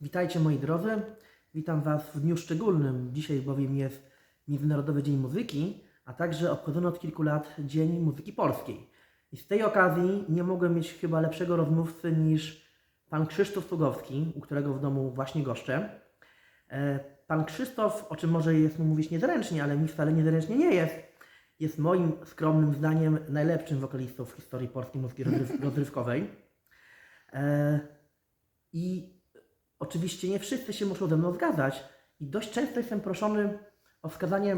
Witajcie moi drodzy, witam Was w dniu szczególnym. Dzisiaj bowiem jest Międzynarodowy Dzień Muzyki, a także obchodzony od kilku lat Dzień Muzyki Polskiej. I z tej okazji nie mogłem mieć chyba lepszego rozmówcy niż pan Krzysztof Sługowski, u którego w domu właśnie goszczę. E, Pan Krzysztof, o czym może jest mu mówić niezręcznie, ale mi wcale niezręcznie nie jest, jest moim skromnym zdaniem najlepszym wokalistą w historii polskiej muzyki rozryw- rozrywkowej. E, I oczywiście nie wszyscy się muszą ze mną zgadzać i dość często jestem proszony o wskazanie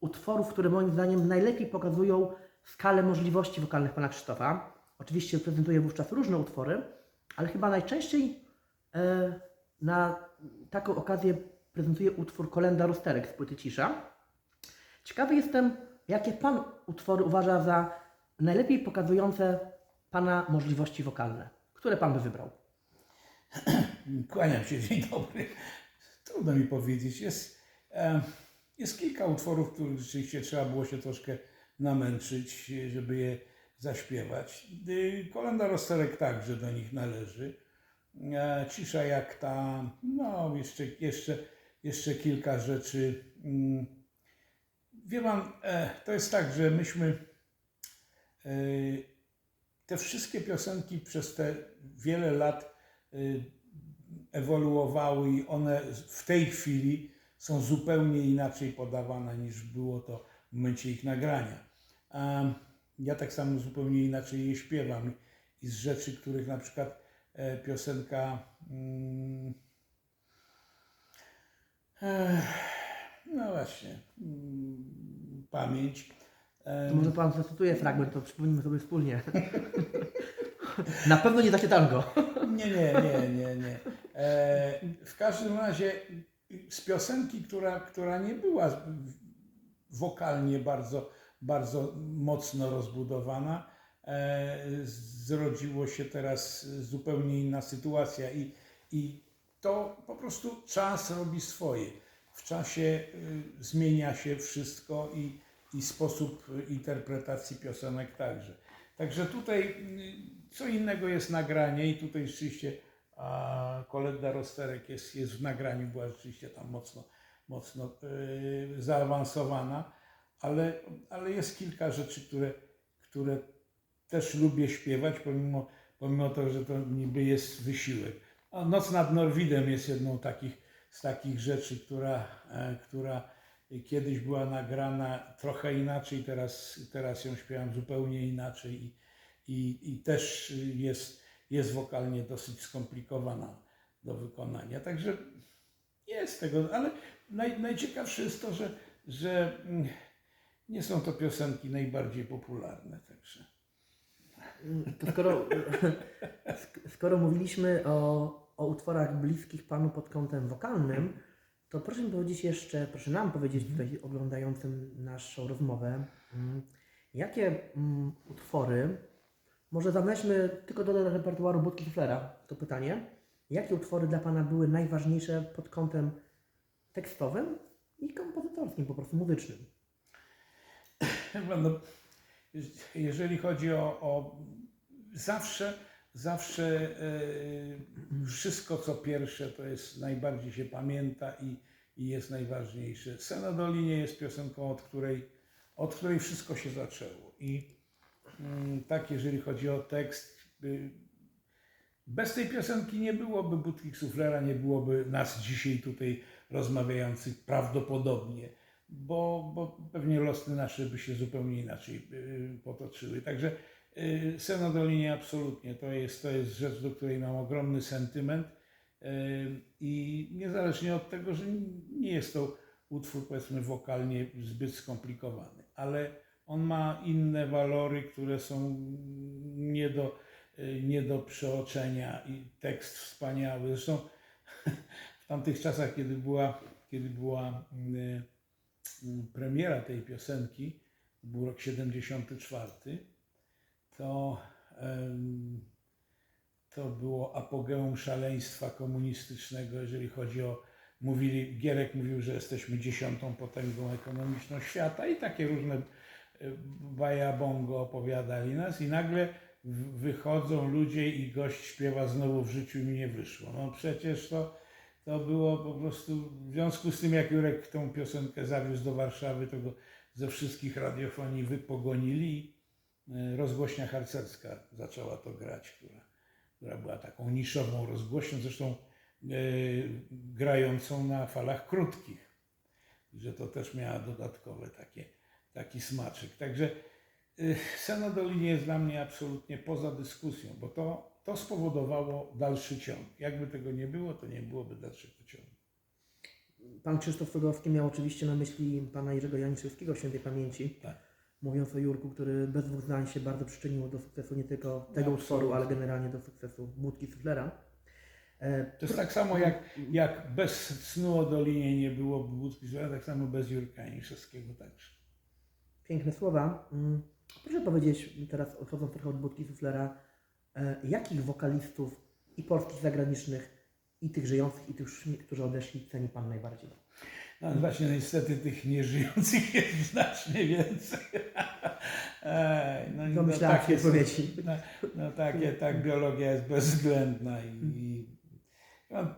utworów, które moim zdaniem najlepiej pokazują skalę możliwości wokalnych pana Krzysztofa. Oczywiście prezentuję wówczas różne utwory, ale chyba najczęściej e, na taką okazję prezentuję utwór Kolenda Rusterek z płyty Cisza. Ciekawy jestem, jakie pan utwory uważa za najlepiej pokazujące pana możliwości wokalne. Które pan by wybrał? Kłaniam się, dzień dobry. Trudno mi powiedzieć. Jest, jest kilka utworów, których rzeczywiście trzeba było się troszkę namęczyć, żeby je zaśpiewać. Y, Kolenda Rozterek także do nich należy. E, Cisza jak ta, no jeszcze, jeszcze, jeszcze kilka rzeczy. Mm. Wie pan, e, to jest tak, że myśmy e, te wszystkie piosenki przez te wiele lat y, ewoluowały i one w tej chwili są zupełnie inaczej podawane niż było to w momencie ich nagrania. Ja tak samo zupełnie inaczej je śpiewam i z rzeczy, których na przykład e, piosenka mm, no właśnie mm, pamięć To może pan zacytuje fragment, to przypomnimy sobie wspólnie. Na pewno nie takie tango. Nie, nie, nie, nie, nie. E, w każdym razie z piosenki, która, która nie była wokalnie bardzo, bardzo mocno rozbudowana, e, zrodziło się teraz zupełnie inna sytuacja i, i to po prostu czas robi swoje. W czasie y, zmienia się wszystko i, i sposób interpretacji piosenek także. Także tutaj y, co innego jest nagranie i tutaj rzeczywiście a, kolenda Rosterek jest, jest w nagraniu, była rzeczywiście tam mocno, mocno y, zaawansowana, ale, ale jest kilka rzeczy, które, które też lubię śpiewać, pomimo, pomimo tego, że to niby jest wysiłek. A Noc nad Norwidem jest jedną takich, z takich rzeczy, która, e, która kiedyś była nagrana trochę inaczej, teraz, teraz ją śpiewam zupełnie inaczej i, i, i też jest, jest wokalnie dosyć skomplikowana do wykonania. Także jest tego, ale naj, najciekawsze jest to, że, że mm, nie są to piosenki najbardziej popularne. Także. To skoro, sk- skoro mówiliśmy o, o utworach bliskich panu pod kątem wokalnym, to proszę mi powiedzieć jeszcze, proszę nam powiedzieć tutaj oglądającym naszą rozmowę, mm, jakie mm, utwory, może zaweźmy tylko do repertuaru Budki Flera, to pytanie, jakie utwory dla pana były najważniejsze pod kątem tekstowym i kompozytorskim, po prostu muzycznym? No, jeżeli chodzi o, o zawsze, zawsze e, wszystko co pierwsze to jest najbardziej się pamięta i, i jest najważniejsze. Sena Dolinie jest piosenką, od której, od której wszystko się zaczęło. I tak, jeżeli chodzi o tekst, y, bez tej piosenki nie byłoby Budki Suflera, nie byłoby nas dzisiaj tutaj rozmawiających prawdopodobnie, bo, bo pewnie losy nasze by się zupełnie inaczej y, potoczyły. Także y, Sena Dolinie absolutnie to jest, to jest rzecz, do której mam ogromny sentyment i niezależnie od tego, że nie jest to utwór powiedzmy wokalnie zbyt skomplikowany, ale on ma inne walory, które są nie do, y, nie do przeoczenia i tekst wspaniały. Zresztą w tamtych czasach, kiedy była, kiedy była y, y, premiera tej piosenki, był rok 74, to, to było apogeum szaleństwa komunistycznego, jeżeli chodzi o mówili, Gierek mówił, że jesteśmy dziesiątą potęgą ekonomiczną świata i takie różne bajabongo opowiadali nas i nagle wychodzą ludzie i gość śpiewa znowu w życiu mi nie wyszło. No przecież to, to było po prostu, w związku z tym jak Jurek tą piosenkę zawiózł do Warszawy, to go ze wszystkich radiofonii wypogonili i e, rozgłośnia harcerska zaczęła to grać, która, która była taką niszową rozgłośnią, zresztą e, grającą na falach krótkich, że to też miała dodatkowe takie, taki smaczek. Także y, Seno Doliny jest dla mnie absolutnie poza dyskusją, bo to, to spowodowało dalszy ciąg. Jakby tego nie było, to nie byłoby dalszego ciągu. Pan Krzysztof Sogowski miał oczywiście na myśli pana Jerzego Janiszewskiego świętej pamięci. Tak. Mówiąc o Jurku, który bez dwóch zdań się bardzo przyczynił do sukcesu nie tylko tego utworu, ale generalnie do sukcesu Budki Suflera. E, To jest tak samo jak, jak bez snu o Dolinie nie byłoby Budki Złota, tak samo bez Jurka Janiszewskiego także. Piękne słowa. Mm, Proszę powiedzieć, teraz odchodząc trochę od Budki Suflera, e, jakich wokalistów i polskich, zagranicznych, i tych żyjących, i tych, którzy odeszli, ceni Pan najbardziej? No właśnie niestety tych nieżyjących jest znacznie więcej. Ej, no, się takie odpowiedzi. No, no takie, tak, biologia jest bezwzględna i, i no,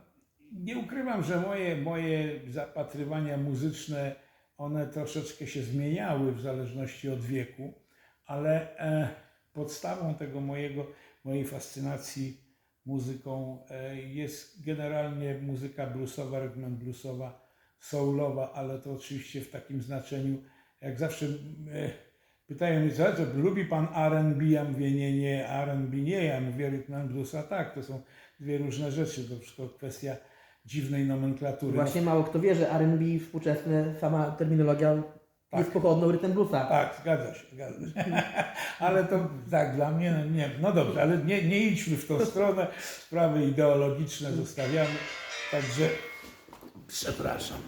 nie ukrywam, że moje, moje zapatrywania muzyczne, one troszeczkę się zmieniały w zależności od wieku, ale e, podstawą tego mojego, mojej fascynacji muzyką e, jest generalnie muzyka bluesowa, and bluesowa, soulowa, ale to oczywiście w takim znaczeniu, jak zawsze e, pytają mnie, co, lubi pan R&B? Ja mówię, nie, nie, R&B nie, ja mówię and bluesa, tak, to są dwie różne rzeczy, to wszystko kwestia dziwnej nomenklatury. Właśnie mało kto wie, że R&B współczesne, sama terminologia Tak. jest pochodną rytm bluesa. Tak, zgadza się, zgadza się. ale to tak, dla mnie, no, nie, no dobrze, ale nie, nie idźmy w tą stronę, sprawy ideologiczne zostawiamy, także przepraszam.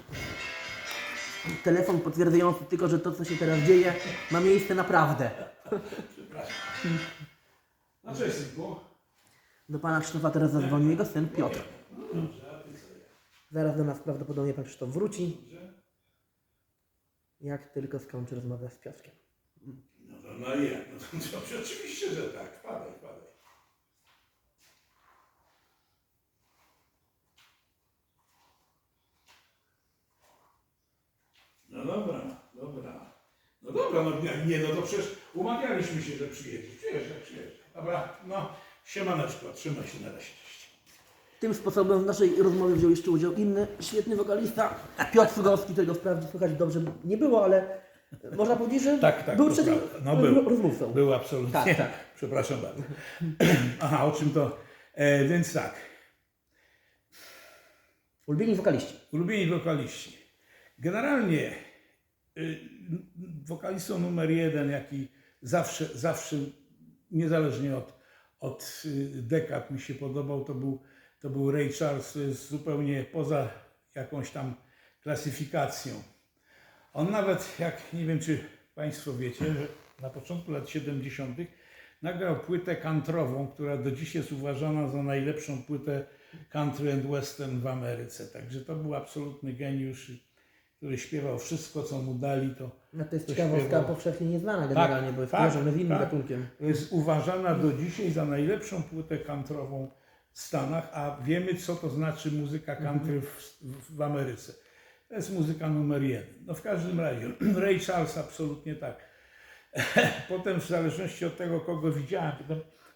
Telefon potwierdzający tylko, że to, co się teraz dzieje, ma miejsce naprawdę. Przepraszam. No cześć, synku. Do pana Krzysztofa teraz zadzwonił jego syn Piotr. Dobrze, co ja? Zaraz do nas prawdopodobnie pan Krzysztof wróci, jak tylko skończy rozmowę z Piotrkiem. No no jak? No to, to, oczywiście, że tak. Wpadaj, wpadaj. No dobra, dobra. No dobra, no nie, no to przecież umawialiśmy się, że przyjedziesz. Przyjeżdżaj, przyjeżdżaj. Dobra, no siemaneczko, trzymaj się na razie. Tym sposobem w naszej rozmowie wziął jeszcze udział inny świetny wokalista, Piotr Sugowski, którego wprawdzie słychać dobrze nie było, ale można powiedzieć, że Tak, tak, był prawda. No, był. ro- rozmówcą. Był absolutnie. Tak, tak. Przepraszam bardzo. Aha, o czym to? E, więc tak. Ulubieni wokaliści. Ulubieni wokaliści. Generalnie y, wokalistą numer jeden, jaki zawsze, zawsze niezależnie od, od y, dekad mi się podobał, to był, to był Ray Charles. Jest zupełnie poza jakąś tam klasyfikacją. On nawet, jak nie wiem czy Państwo wiecie, że na początku lat 70. nagrał płytę countryową, która do dziś jest uważana za najlepszą płytę country and western w Ameryce. Także to był absolutny geniusz, który śpiewał wszystko, co mu dali. To, No to jest To ciekawostka śpiewał. powszechnie nieznana generalnie, bo jest tak, z innym tak. gatunkiem. jest uważana do dzisiaj za najlepszą płytę countryową w Stanach, a wiemy, co to znaczy muzyka country w, w, w Ameryce. To jest muzyka numer jeden. No w każdym razie, Ray Charles absolutnie tak. Potem w zależności od tego, kogo widziałem,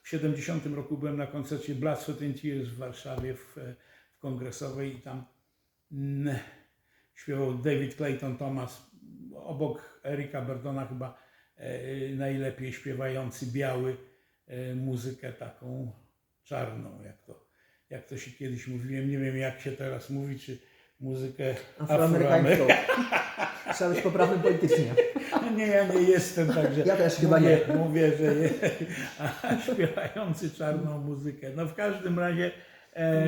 w 70 roku byłem na koncercie Blood, Sweat and Tears w Warszawie w, w Kongresowej i tam mm, śpiewał David Clayton Thomas obok Erika Berdona chyba e, najlepiej śpiewający biały e, muzykę taką czarną, jak to, jak to się kiedyś mówiłem. Nie wiem jak się teraz mówi, czy muzykę Afroamerykańską. Trzeba być poprawnym politycznie. nie, ja nie jestem, także Ja też chyba mówię, nie. mówię, że je, a, śpiewający czarną muzykę. No w każdym razie e,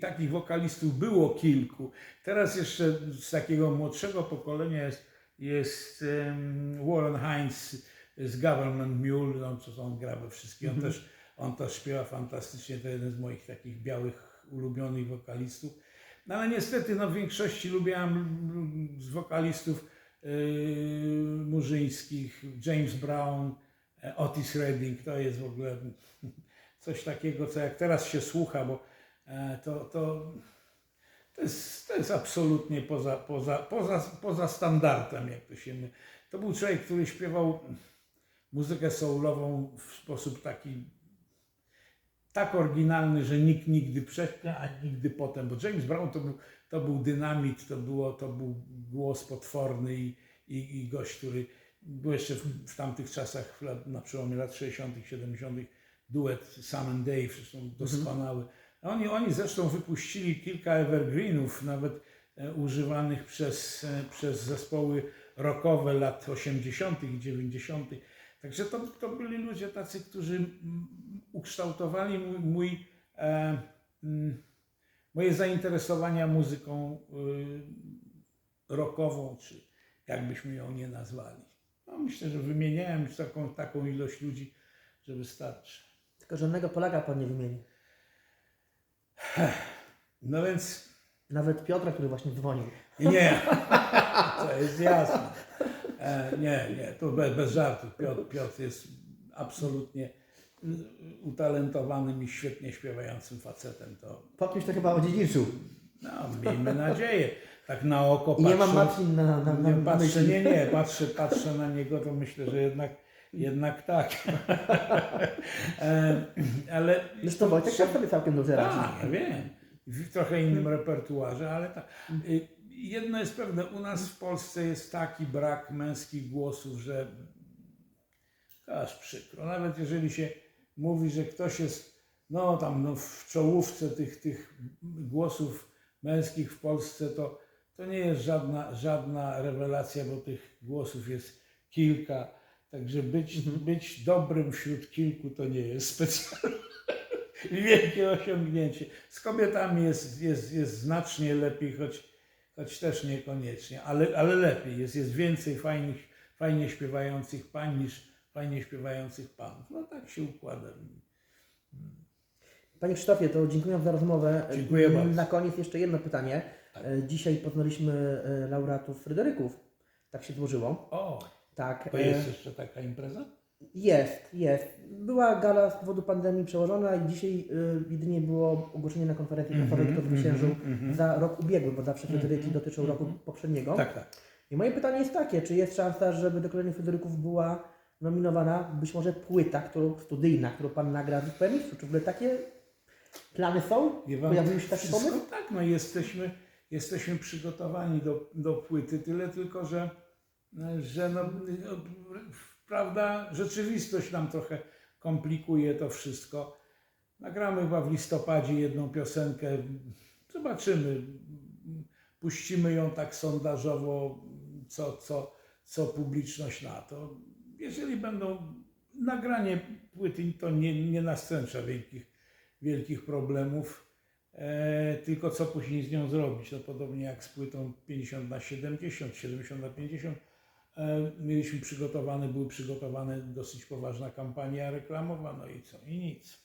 takich wokalistów było kilku. Teraz jeszcze z takiego młodszego pokolenia jest, jest Warren Heinz z Government Mule, no, co on gra we wszystkich. On, też, on też śpiewa fantastycznie, to jeden z moich takich białych, ulubionych wokalistów. No ale niestety no, w większości lubiłam mm, z wokalistów yy, murzyńskich, James Brown, e, Otis Redding, to jest w ogóle coś takiego, co jak teraz się słucha, bo e, to, to to jest, to jest absolutnie poza, poza, poza, poza standardem, jak to się mówi. To był człowiek, który śpiewał muzykę soulową w sposób taki tak oryginalny, że nikt nigdy wcześniej, a nigdy potem, bo James Brown to był, to był dynamit, to, było, to był głos potworny i, i, i gość, który był jeszcze w, w tamtych czasach, na przełomie lat 60., 70., duet Sam and Dave, zresztą doskonały. A Oni, oni zresztą wypuścili kilka evergreenów, nawet e, używanych przez, e, przez zespoły rockowe lat 80. i 90. Także to, to byli ludzie tacy, którzy ukształtowali mój, mój, e, moje zainteresowania muzyką y, rockową, czy jakbyśmy ją nie nazwali. No, myślę, że wymieniałem już taką, taką ilość ludzi, że wystarczy. Tylko żadnego Polaka pan nie wymieni. No więc Nawet Piotra, który właśnie dzwonił. nie, to jest jasne. E, nie, nie, to bez, bez żartów. Piotr, Piotr jest absolutnie utalentowanym i świetnie śpiewającym facetem. To Po kimś to chyba odziedziczył. no, miejmy nadzieję. Tak na oko I nie mam patrzę- Marcin na, na, na, nie, na patrzę, myśli. nie, nie, patrzę, patrzę na niego, to myślę, że jednak, jednak tak. E, Ale Zresztą Wojtek też sobie całkiem dobrze radzi. tak, ja wiem. W trochę innym repertuarze, ale tak. Y, Jedno jest pewne, u nas w Polsce jest taki brak męskich głosów, że aż przykro. Nawet jeżeli się mówi, że ktoś jest no tam no, w czołówce tych, tych głosów męskich w Polsce, to, to nie jest żadna, żadna rewelacja, bo tych głosów jest kilka. Także być, być dobrym wśród kilku to nie jest specjalnie wielkie osiągnięcie. Z kobietami jest, jest, jest znacznie lepiej, choć, choć też niekoniecznie, ale, ale lepiej. Jest, jest więcej fajnych, fajnie śpiewających pań niż fajnie śpiewających panów. No tak się układa. Panie Krzysztofie, to dziękuję za rozmowę. Dziękuję Na bardzo. koniec jeszcze jedno pytanie. Tak. E, Dzisiaj poznaliśmy e, laureatów Fryderyków. Tak się złożyło. O, Tak. to e, jest jeszcze taka impreza? Jest, jest. Była gala z powodu pandemii przełożona i dzisiaj y, jedynie było ogłoszenie na konferencji Mhm, prasowej, kto zwyciężył mhm, mhm. za rok ubiegły, bo zawsze Fryderyki Mhm, dotyczą roku mhm. poprzedniego. Tak, tak. I moje pytanie jest takie, czy jest szansa, żeby do kolejnych Fryderyków była nominowana być może płyta którą, studyjna, którą Pan nagra w PMX? Czy w ogóle takie plany są? Pan, Pojawił się taki pomysł? Tak, no jesteśmy, jesteśmy przygotowani do, do płyty, tyle tylko, że, że no, no, prawda, rzeczywistość nam trochę komplikuje to wszystko. Nagramy chyba w listopadzie jedną piosenkę, zobaczymy, puścimy ją tak sondażowo, co, co, co publiczność na to. Jeżeli będą nagranie płyty, to nie, nie nastręcza wielkich, wielkich problemów. E, tylko co później z nią zrobić? No podobnie jak z płytą 50 na 70, 70 na 50. E, mieliśmy przygotowane, były przygotowane dosyć poważna kampania reklamowa, no i co? I nic.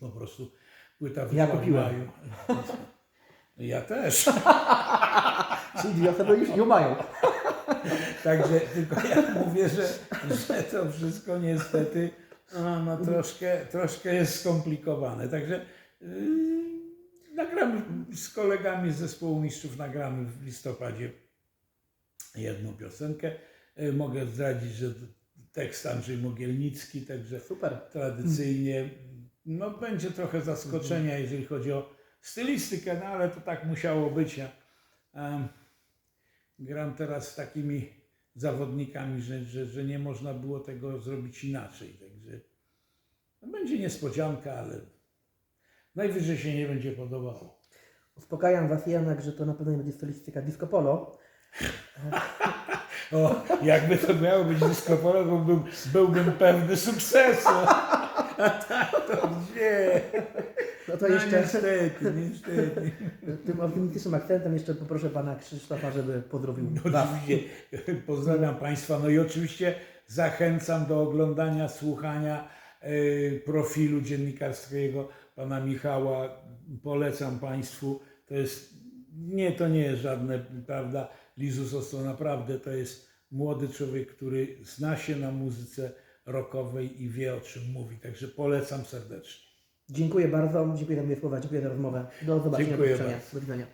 Po prostu płyta Ja wyszła w kupiłem. maju. Ja też. Czyli dwie osoby już ją mają. Także tylko ja mówię, że, że to wszystko niestety no, no, troszkę, troszkę jest skomplikowane. Także yy, nagramy z kolegami z zespołu mistrzów, nagramy w listopadzie jedną piosenkę. Yy, mogę zdradzić, że tekst Andrzej Mogielnicki, także Super. tradycyjnie. No, będzie trochę zaskoczenia, jeżeli chodzi o stylistykę, no ale to tak musiało być. Ja, em, gram teraz z takimi zawodnikami, że, że, że nie można było tego zrobić inaczej. Także no, będzie niespodzianka, ale najwyżej się nie będzie podobało. Uspokajam Was jednak, że to na pewno nie będzie stylistyka disco polo. O, jakby to miało być disco polo, to był, byłbym pewny sukcesu. A tak to gdzie? No to No jeszcze niestety, niestety. tym optymistycznym akcentem jeszcze poproszę Pana Krzysztofa, żeby pozdrowił No, oczywiście pozdrawiam Państwa. No i oczywiście zachęcam do oglądania, słuchania e, profilu dziennikarskiego pana Michała. Polecam Państwu. To jest, nie, to nie jest żadne, prawda, Lizusos to naprawdę to jest młody człowiek, który zna się na muzyce rockowej i wie o czym mówi. Także polecam serdecznie. Dziękuję bardzo, dziękuję za moje słowa, dziękuję za rozmowę. Do zobaczenia, Dziękuję. Do widzenia.